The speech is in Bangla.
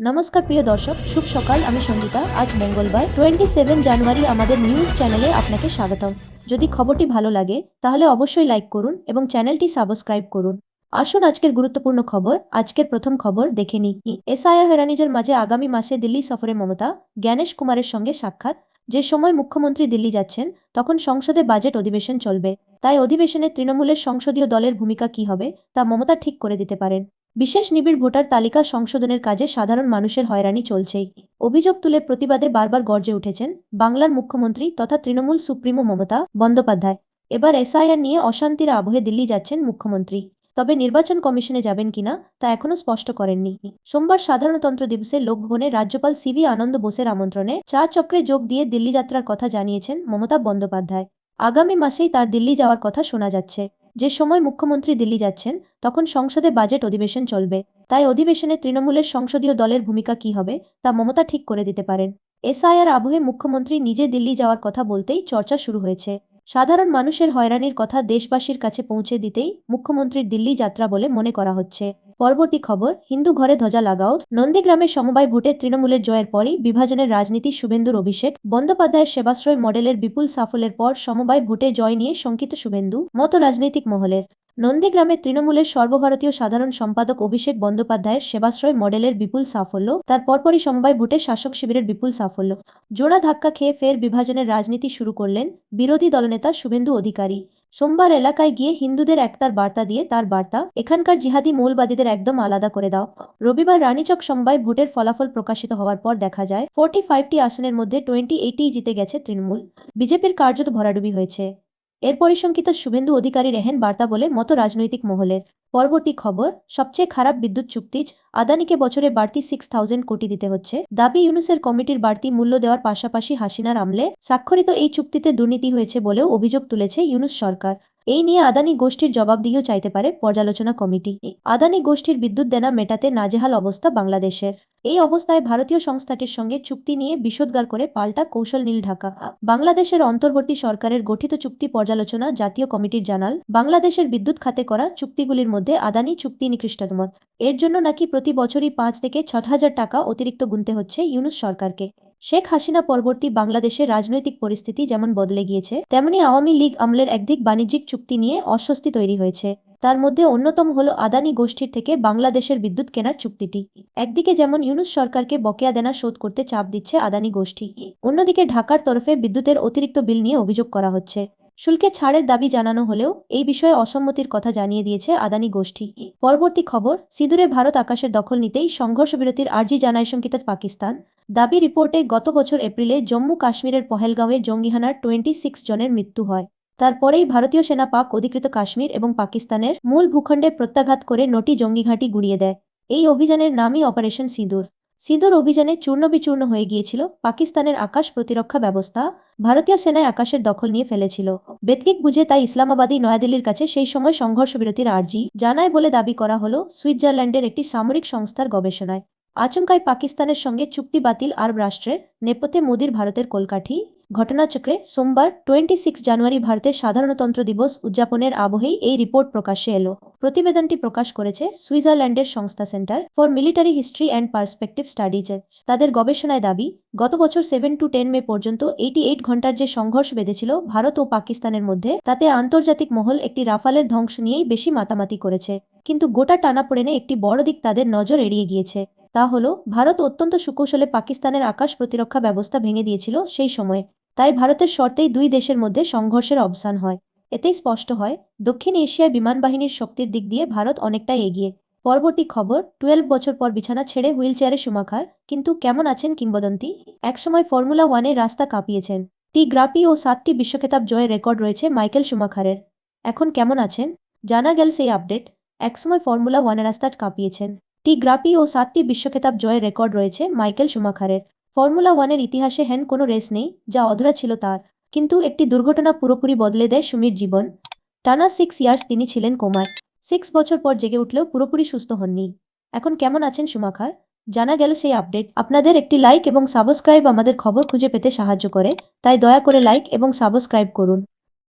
নমস্কার প্রিয় দর্শক, শুভ সকাল, আমি সঙ্গীতা। আজ মঙ্গলবার টোয়েন্টি সেভেন জানুয়ারি, আমাদের নিউজ চ্যানেলে আপনাকে স্বাগতম। যদি খবরটি ভালো লাগে, তাহলে অবশ্যই লাইক করুন এবং চ্যানেলটি সাবস্ক্রাইব করুন। আসুন আজকের গুরুত্বপূর্ণ খবর, আজকের প্রথম খবর দেখে নিই। এসআইআর হেরানিজের মাঝে আগামী মাসে দিল্লি সফরে মমতা, জ্ঞানেশ কুমারের সঙ্গে সাক্ষাৎ। যে সময় মুখ্যমন্ত্রী দিল্লি যাচ্ছেন, তখন সংসদে বাজেট অধিবেশন চলবে। তাই অধিবেশনে তৃণমূলের সংসদীয় দলের ভূমিকা কি হবে, তা মমতা ঠিক করে দিতে পারেন। বিশেষ নিবিড় ভোটার তালিকা সংশোধনের কাজে সাধারণ মানুষের হয়রানি চলছেই। অভিযোগ তুলে প্রতিবাদে বারবার গর্জে উঠেছেন বাংলার মুখ্যমন্ত্রী তথা তৃণমূল সুপ্রিমো মমতা বন্দ্যোপাধ্যায়। এবার এসআইআর নিয়ে অশান্তির আবহে দিল্লি যাচ্ছেন মুখ্যমন্ত্রী। তবে নির্বাচন কমিশনে যাবেন কিনা তা এখনও স্পষ্ট করেননি। সোমবার সাধারণতন্ত্র দিবসে লোকভবনে রাজ্যপাল সিভি আনন্দ বোসের আমন্ত্রণে চা চক্রে যোগ দিয়ে দিল্লি যাত্রার কথা জানিয়েছেন মমতা বন্দ্যোপাধ্যায়। আগামী মাসেই তার দিল্লি যাওয়ার কথা শোনা যাচ্ছে। যে সময় মুখ্যমন্ত্রী দিল্লি যাচ্ছেন, তখন সংসদে বাজেট অধিবেশন চলবে। তাই অধিবেশনে তৃণমূলের সংসদীয় দলের ভূমিকা কি হবে, তা মমতা ঠিক করে দিতে পারেন। এসআইআর আবহে মুখ্যমন্ত্রী নিজে দিল্লি যাওয়ার কথা বলতেই চর্চা শুরু হয়েছে। সাধারণ মানুষের হয়রানির কথা দেশবাসীর কাছে পৌঁছে দিতেই মুখ্যমন্ত্রীর দিল্লি যাত্রা বলে মনে করা হচ্ছে। পরবর্তী খবর, হিন্দু ঘরে ধ্বজা লাগাও। নন্দীগ্রামের সমবায় ভোটে তৃণমূলের জয়ের পরই বিভাজনের রাজনীতি শুভেন্দুর অভিষেক। বন্দ্যোপাধ্যায়ের সেবাশ্রয় মডেলের বিপুল সাফল্যের পর সমবায় ভোটে জয় নিয়ে শঙ্কিত শুভেন্দু মত রাজনৈতিক মহলের। নন্দীগ্রামে তৃণমূলের সর্বভারতীয় সাধারণ সম্পাদক অভিষেক বন্দ্যোপাধ্যায়ের সেবাশ্রয় মডেলের বিপুল সাফল্য, তার পরপরই সমবায় ভোটে শাসক শিবিরের বিপুল সাফল্য। জোড়া ধাক্কা খেয়ে ফের বিভাজনের রাজনীতি শুরু করলেন বিরোধী দলনেতা শুভেন্দু অধিকারী। সোমবার এলাকায় গিয়ে হিন্দুদের একতার বার্তা দিয়ে তার বার্তা, এখানকার জিহাদি মৌলবাদীদের একদম আলাদা করে দাও। রবিবার রানীচক সমবায় ভোটের ফলাফল প্রকাশিত হওয়ার পর দেখা যায়, ফোর্টি ফাইভটি আসনের মধ্যে টোয়েন্টি এইটিই জিতে গেছে তৃণমূল। বিজেপির কার্যত ভরাডুবি হয়েছে। এর পরিসংখিত শুভেন্দু অধিকারী রেহেন বার্তা বলে মতো রাজনৈতিক মহলের। পরবর্তী খবর, সবচেয়ে খারাপ বিদ্যুৎ চুক্তি আদানিকে বছরে বাড়তি সিক্স থাউজেন্ড কোটি দিতে হচ্ছে। দাবি, ইউনুসের কমিটির বাড়তি মূল্য দেওয়ার পাশাপাশি হাসিনার আমলে স্বাক্ষরিত এই চুক্তিতে দুর্নীতি হয়েছে বলেও অভিযোগ তুলেছে ইউনুস সরকার। এই নিয়ে আদানি গোষ্ঠীর জবাবদিহিও চাইতে পারে পর্যালোচনা কমিটি। আদানি গোষ্ঠীর বিদ্যুৎ দেনা মেটাতে নাজেহাল অবস্থা বাংলাদেশের। এই অবস্থায় ভারতীয় সংস্থাটির সঙ্গে চুক্তি নিয়ে বিষোদ্গার করে পাল্টা কৌশল নীল ঢাকা। বাংলাদেশের অন্তর্বর্তী সরকারের গঠিত চুক্তি পর্যালোচনা জাতীয় কমিটির জানাল, বাংলাদেশের বিদ্যুৎ খাতে করা চুক্তিগুলির মধ্যে আদানি চুক্তি নিকৃষ্টতমত এর জন্য নাকি প্রতি বছরই পাঁচ থেকে ছ হাজার টাকা অতিরিক্ত গুনতে হচ্ছে ইউনুস সরকারকে। শেখ হাসিনা পরবর্তী বাংলাদেশের রাজনৈতিক পরিস্থিতি যেমন বদলে গিয়েছে, তেমনি আওয়ামী লীগ আমলের একদিক বাণিজ্যিক চুক্তি নিয়ে অস্বস্তি তৈরি হয়েছে। তার মধ্যে অন্যতম হল আদানি গোষ্ঠীর থেকে বাংলাদেশের বিদ্যুৎ কেনার চুক্তিটি। একদিকে যেমন ইউনুস সরকারকে বকেয়া দেনা শোধ করতে চাপ দিচ্ছে আদানি গোষ্ঠী, অন্যদিকে ঢাকার তরফে বিদ্যুতের অতিরিক্ত বিল নিয়ে অভিযোগ করা হচ্ছে। শুল্কে ছাড়ের দাবি জানানো হলেও এই বিষয়ে অসম্মতির কথা জানিয়ে দিয়েছে আদানি গোষ্ঠী। পরবর্তী খবর, সিঁদুরে ভারত আকাশের দখল নিতেই সংঘর্ষ বিরতির আর্জি জানায় শঙ্কিত পাকিস্তান। দাবি রিপোর্টে গত বছর এপ্রিলে জম্মু কাশ্মীরের পহেলগাঁওয়ে জঙ্গিহানার টোয়েন্টি সিক্স জনের মৃত্যু হয়। তারপরেই ভারতীয় সেনা পাক অধিকৃত কাশ্মীর এবং পাকিস্তানের মূল ভূখণ্ডে প্রত্যাঘাত করে নটি জঙ্গি ঘাঁটি গুড়িয়ে দেয়। এই অভিযানের নামই অপারেশন সিঁদুর। সিঁদুর অভিযানে চূর্ণবিচূর্ণ হয়ে গিয়েছিল পাকিস্তানের আকাশ প্রতিরক্ষা ব্যবস্থা, ভারতীয় সেনায় আকাশের দখল নিয়ে ফেলেছিল। বেতকিক বুঝে তাই ইসলামাবাদী নয়াদিল্লির কাছে সেই সময় সংঘর্ষ বিরতির আর্জি জানায় বলে দাবি করা হলো সুইজারল্যান্ডের একটি সামরিক সংস্থার গবেষণায়। আচমকায় পাকিস্তানের সঙ্গে চুক্তি বাতিল আরব রাষ্ট্রের নেপথ্যে মোদির ভারতের কলকাঠি। ঘটনাচক্রে সোমবার টোয়েন্টি সিক্স জানুয়ারি ভারতের সাধারণতন্ত্র দিবস উদযাপনের আবহেই এই রিপোর্ট প্রকাশ্যে এলো। প্রতিবেদনটি প্রকাশ করেছে সুইজারল্যান্ডের সংস্থা centre for military history and perspective studies. তাদের গবেষণায় দাবি, গত বছর সেভেন টু টেন মে পর্যন্ত এইটি এইট ঘণ্টার যে সংঘর্ষ বেঁধেছিল ভারত ও পাকিস্তানের মধ্যে, তাতে আন্তর্জাতিক মহল একটি রাফালের ধ্বংস নিয়েই বেশি মাতামাতি করেছে। কিন্তু গোটা টানাপোড়েনে একটি বড় দিক তাদের নজর এড়িয়ে গিয়েছে। তা হল, ভারত অত্যন্ত সুকৌশলে পাকিস্তানের আকাশ প্রতিরক্ষা ব্যবস্থা ভেঙে দিয়েছিল সেই সময়ে। তাই ভারতের শর্তেই দুই দেশের মধ্যে সংঘর্ষের অবসান হয়। এতেই স্পষ্ট হয়, দক্ষিণ এশিয়ায় বিমান বাহিনীর শক্তির দিক দিয়ে ভারত অনেকটাই এগিয়ে। পরবর্তী খবর, টুয়েলভ বছর পর বিছানা ছেড়ে হুইল চেয়ারে সুমাখার, কিন্তু কেমন আছেন কিংবদন্তি? একসময় ফর্মুলা ওয়ানে রাস্তা কাঁপিয়েছেন। টি গ্রাপি ও সাতটি বিশ্বখেতাব জয়ের রেকর্ড রয়েছে মাইকেল সুমাখারের। এখন কেমন আছেন? জানা গেল সেই আপডেট। একসময় ফর্মুলা ওয়ানে রাস্তা কাঁপিয়েছেন। টি গ্রাপি ও সাতটি বিশ্বখেতাব জয়ের রেকর্ড রয়েছে মাইকেল সুমাখারের ফর্মুলা ওয়ানের ইতিহাসে হেন কোনো রেস নেই, যা অধরা ছিল তার। কিন্তু একটি দুর্ঘটনা পুরোপুরি বদলে দেয় সুমির জীবন। টানা সিক্স ইয়ার্স তিনি ছিলেন কোমায় সিক্স বছর পর জেগে উঠলেও পুরোপুরি সুস্থ হননি। এখন কেমন আছেন সুমাখার জানা গেল সেই আপডেট। আপনাদের একটি লাইক এবং সাবস্ক্রাইব আমাদের খবর খুঁজে পেতে সাহায্য করে, তাই দয়া করে লাইক এবং সাবস্ক্রাইব করুন।